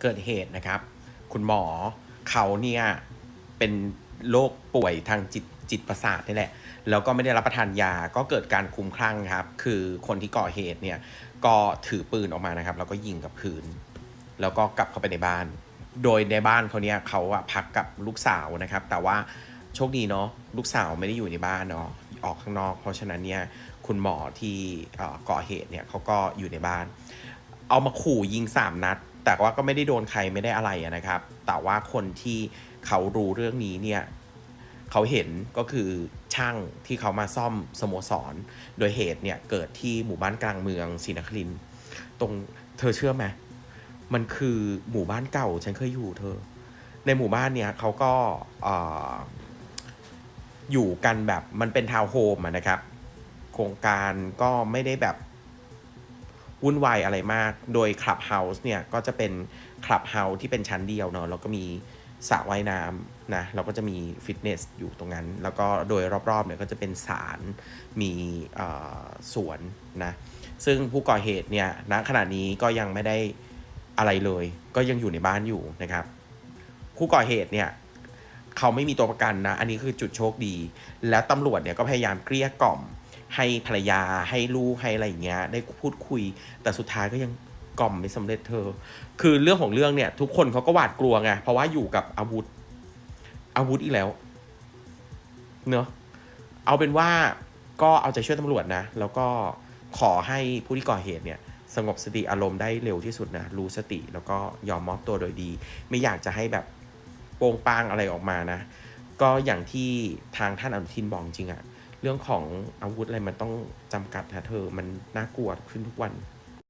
เกิดเหตุนะครับ คุณหมอเขาเนี่ยเป็นโรคป่วยทางจิตจิตประสาทนี่แหละ แล้วก็ไม่ได้รับประทานยา ก็เกิดการคุ้มคลั่งครับ คือคนที่ก่อเหตุเนี่ยก็ถือปืนออกมานะครับ แล้วก็ยิงกับพื้น แล้วก็กลับเข้าไปในบ้าน โดยในบ้านเขาเนี่ยเขาอะพักกับลูกสาวนะครับ แต่ว่าโชคดีเนาะลูกสาวไม่ได้อยู่ในบ้านเนาะออกข้างนอก เพราะฉะนั้นเนี่ยคุณหมอที่ก่อเหตุเนี่ยเขาก็อยู่ในบ้าน เอามาขู่ยิงสามนัด แต่ว่าก็ไม่ได้โดนใครไม่ได้อะไรนะครับ แต่ว่าคนที่เขารู้เรื่องนี้เนี่ยเขาเห็นก็คือช่างที่เขามาซ่อมสโมสร โดยเหตุเนี่ยเกิดที่หมู่บ้านกลางเมืองศรีนครินตรงเธอเชื่อไหมมันคือหมู่บ้านเก่าฉันเคยอยู่เธอ ในหมู่บ้านเนี่ยเขาก็เอ่อยู่กันแบบมันเป็นทาวน์โฮมนะครับ โครงการก็ไม่ได้แบบ วุ่นวายอะไรมาก โดยคลับเฮาส์เนี่ยก็จะเป็นคลับเฮาส์ที่เป็นชั้นเดียวเนาะแล้วก็มีสระว่ายน้ำนะแล้วก็จะมีฟิตเนสอยู่ตรงนั้น แล้วก็โดยรอบๆเนี่ยก็จะเป็นศาลมีสวนนะซึ่งผู้ก่อเหตุเนี่ยณขณะนี้ก็ยังไม่ได้อะไรเลย ก็ยังอยู่ในบ้านอยู่นะครับ ผู้ก่อเหตุเนี่ยเขาไม่มีตัวประกันนะ อันนี้คือจุดโชคดี แล้วตำรวจเนี่ยก็พยายามเกลี้ยกล่อม ให้ภรรยาให้ลูกให้อะไรอย่างเงี้ยได้พูดคุย แต่สุดท้ายก็ยังกล่อมไม่สำเร็จเธอ คือเรื่องของเรื่องเนี่ย ทุกคนเขาก็หวาดกลัวไงเพราะว่าอยู่กับอาวุธ อาวุธอีกแล้วเนอะเอาเป็นว่าก็เอาใจช่วยตำรวจนะ แล้วก็ขอให้ผู้ที่ก่อเหตุเนี่ยสงบสติอารมณ์ได้เร็วที่สุดนะ รู้สติแล้วก็ยอมมอบตัวโดยดี ไม่อยากจะให้แบบโปงปางอะไรออกมานะ ก็อย่างที่ทางท่านอนุทินบอกจริงอะ เรื่องของอาวุธอะไรมันต้องจำกัดนะเธอ มันน่ากลัวขึ้นทุกวัน